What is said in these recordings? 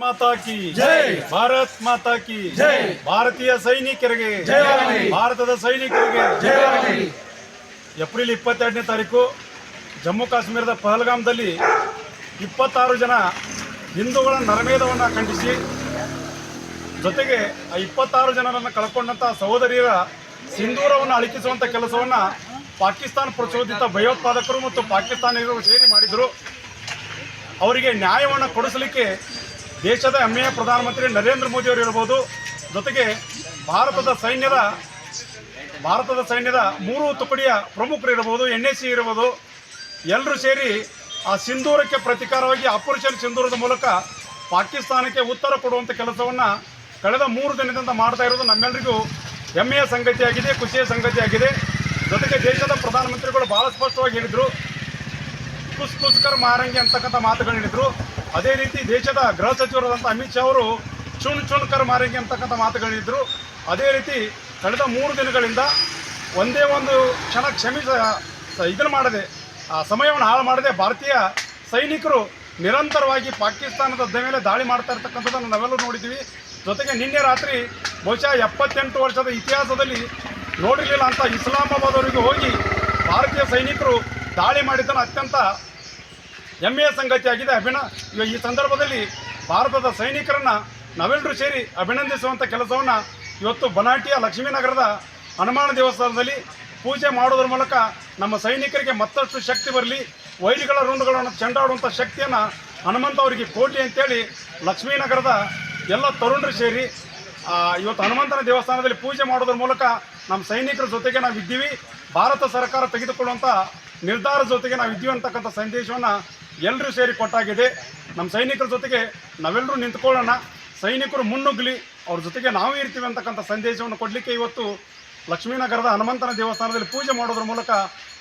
ಮಾತಾ ಕಿ ಜೈ. ಭಾರತ್ ಮಾತಾ ಕಿ ಜೈ. ಭಾರತೀಯ ಸೈನಿಕರಿಗೆ. ಭಾರತದ ಸೈನಿಕರಿಗೆ. ಏಪ್ರಿಲ್ ಇಪ್ಪತ್ತೆರಡನೇ ತಾರೀಕು ಜಮ್ಮು ಕಾಶ್ಮೀರದ ಪಹಲ್ಗಾಮ್ದಲ್ಲಿ ಇಪ್ಪತ್ತಾರು ಜನ ಹಿಂದೂಗಳ ನರಮೇಧವನ್ನು ಖಂಡಿಸಿ ಜೊತೆಗೆ ಆ ಇಪ್ಪತ್ತಾರು ಜನರನ್ನು ಕಳ್ಕೊಂಡಂಥ ಸಹೋದರಿಯರ ಸಿಂಧೂರವನ್ನು ಅಳಿಕಿಸುವಂಥ ಕೆಲಸವನ್ನು ಪಾಕಿಸ್ತಾನ ಪ್ರಚೋದಿತ ಭಯೋತ್ಪಾದಕರು ಮತ್ತು ಪಾಕಿಸ್ತಾನಿಗರು ಸೇರಿ ಮಾಡಿದರು ಅವರಿಗೆ ನ್ಯಾಯವನ್ನು ಕೊಡಿಸಲಿಕ್ಕೆ ದೇಶದ ಹೆಮ್ಮೆಯ ಪ್ರಧಾನಮಂತ್ರಿ ನರೇಂದ್ರ ಮೋದಿ ಅವರು ಇರಬಹುದು ಜೊತೆಗೆ ಭಾರತದ ಸೈನ್ಯದ ಭಾರತದ ಸೈನ್ಯದ ಮೂರು ತುಕಡಿಯ ಪ್ರಮುಖರು ಇರಬಹುದು ಎನ್ ಎ ಸಿ ಇರ್ಬೋದು ಎಲ್ಲರೂ ಸೇರಿ ಆ ಸಿಂಧೂರಕ್ಕೆ ಪ್ರತಿಕಾರವಾಗಿ ಆಪರೇಷನ್ ಸಿಂಧೂರದ ಮೂಲಕ ಪಾಕಿಸ್ತಾನಕ್ಕೆ ಉತ್ತರ ಕೊಡುವಂಥ ಕೆಲಸವನ್ನು ಕಳೆದ ಮೂರು ದಿನದಿಂದ ಮಾಡ್ತಾ ಇರೋದು ನಮ್ಮೆಲ್ಲರಿಗೂ ಹೆಮ್ಮೆಯ ಸಂಗತಿಯಾಗಿದೆ, ಖುಷಿಯ ಸಂಗತಿಯಾಗಿದೆ. ಜೊತೆಗೆ ದೇಶದ ಪ್ರಧಾನಮಂತ್ರಿಗಳು ಭಾಳ ಸ್ಪಷ್ಟವಾಗಿ ಹೇಳಿದರು ಕುಸ್ ಕುಸ್ಕರ್ ಮಾರಂಗಿ ಅಂತಕ್ಕಂಥ ಮಾತುಗಳು ಹೇಳಿದ್ರು. ಅದೇ ರೀತಿ ದೇಶದ ಗೃಹ ಸಚಿವರಾದಂಥ ಅಮಿತ್ ಶಾ ಅವರು ಚುಣ್ ಚುಣ್ಕರ್ ಮಾರಂಗಿ ಅಂತಕ್ಕಂಥ ಮಾತುಗಳು ಹೇಳಿದ್ರು. ಅದೇ ರೀತಿ ಕಳೆದ ಮೂರು ದಿನಗಳಿಂದ ಒಂದೇ ಒಂದು ಕ್ಷಣ ಕ್ಷಮಿಸ ಇದನ್ನು ಮಾಡದೆ, ಆ ಸಮಯವನ್ನು ಹಾಳು ಮಾಡದೆ ಭಾರತೀಯ ಸೈನಿಕರು ನಿರಂತರವಾಗಿ ಪಾಕಿಸ್ತಾನದ ಮೇಲೆ ದಾಳಿ ಮಾಡ್ತಾ ಇರ್ತಕ್ಕಂಥದ್ದನ್ನು ನಾವೆಲ್ಲರೂ ನೋಡಿದ್ದೀವಿ. ಜೊತೆಗೆ ನಿನ್ನೆ ರಾತ್ರಿ ಬಹುಶಃ ಎಪ್ಪತ್ತೆಂಟು ವರ್ಷದ ಇತಿಹಾಸದಲ್ಲಿ ನೋಡಿರಲಿಲ್ಲ ಅಂತ ಇಸ್ಲಾಮಾಬಾದ್ ಅವರಿಗೆ ಹೋಗಿ ಭಾರತೀಯ ಸೈನಿಕರು ದಾಳಿ ಮಾಡಿದ್ದನ್ನು ಅತ್ಯಂತ ಹೆಮ್ಮೆಯ ಸಂಗತಿಯಾಗಿದೆ. ಅಭಿನ ಈ ಸಂದರ್ಭದಲ್ಲಿ ಭಾರತದ ಸೈನಿಕರನ್ನ ನಾವೆಲ್ಲರೂ ಸೇರಿ ಅಭಿನಂದಿಸುವಂಥ ಕೆಲಸವನ್ನು ಇವತ್ತು ಬನಾಟಿಯ ಲಕ್ಷ್ಮೀನಗರದ ಹನುಮಾನ ದೇವಸ್ಥಾನದಲ್ಲಿ ಪೂಜೆ ಮಾಡೋದ್ರ ಮೂಲಕ ನಮ್ಮ ಸೈನಿಕರಿಗೆ ಮತ್ತಷ್ಟು ಶಕ್ತಿ ಬರಲಿ, ವೈರಿಗಳ ರುಂಡುಗಳನ್ನು ಚೆಂಡಾಡುವಂಥ ಶಕ್ತಿಯನ್ನು ಹನುಮಂತ ಅವರಿಗೆ ಕೋಟಿ ಅಂತೇಳಿ ಲಕ್ಷ್ಮೀನಗರದ ಎಲ್ಲ ತರುಣರು ಸೇರಿ ಇವತ್ತು ಹನುಮಂತನ ದೇವಸ್ಥಾನದಲ್ಲಿ ಪೂಜೆ ಮಾಡೋದ್ರ ಮೂಲಕ ನಮ್ಮ ಸೈನಿಕರ ಜೊತೆಗೆ ನಾವು ಇದ್ದೀವಿ ಭಾರತ ಸರ್ಕಾರ ತೆಗೆದುಕೊಳ್ಳುವಂಥ ನಿರ್ಧಾರ ಜೊತೆಗೆ ನಾವು ಇದ್ದೀವಿ ಅಂತಕ್ಕಂಥ ಸಂದೇಶವನ್ನು ಎಲ್ಲರೂ ಸೇರಿ ಕೊಟ್ಟಾಗಿದೆ ನಮ್ಮ ಸೈನಿಕರ ಜೊತೆಗೆ ನಾವೆಲ್ಲರೂ ನಿಂತ್ಕೊಳ್ಳೋಣ ಸೈನಿಕರು ಮುನ್ನುಗ್ಲಿ ಅವ್ರ ಜೊತೆಗೆ ನಾವು ಇರ್ತೀವಿ ಅಂತಕ್ಕಂಥ ಸಂದೇಶವನ್ನು ಕೊಡಲಿಕ್ಕೆ ಇವತ್ತು ಲಕ್ಷ್ಮೀನಗರದ ಹನುಮಂತನ ದೇವಸ್ಥಾನದಲ್ಲಿ ಪೂಜೆ ಮಾಡೋದ್ರ ಮೂಲಕ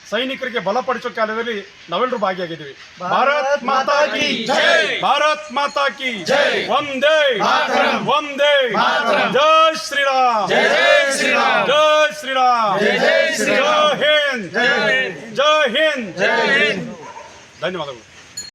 ಸೈನಿಕರಿಗೆ ಬಲಪಡಿಸೋ ಕಾರ್ಯದಲ್ಲಿ ನಾವೆಲ್ಲರೂ ಭಾಗಿಯಾಗಿದ್ದೀವಿ ಭಾರತ್ ಮಾತಾ ಕಿ ಜೈ. ಭಾರತ್ ಮಾತಾ ಕಿ ಜೈ. ಒಂದೇ ಮಾತರಂ. ಒಂದೇ ಮಾತರಂ. ಜೈ ಶ್ರೀರಾಮ್ ಜೈ ಜೈ ಶ್ರೀರಾಮ್. ಜಯ ಶ್ರೀರಾಮ್ ಜೈ ಶ್ರೀರಾಮ್. ಜೈ ಹಿಂದ್ ಜೈ ಹಿಂದ್. ಜೈ ಹಿಂದ್ ಜೈ ಹಿಂದ್. ಧನ್ಯವಾದಗಳು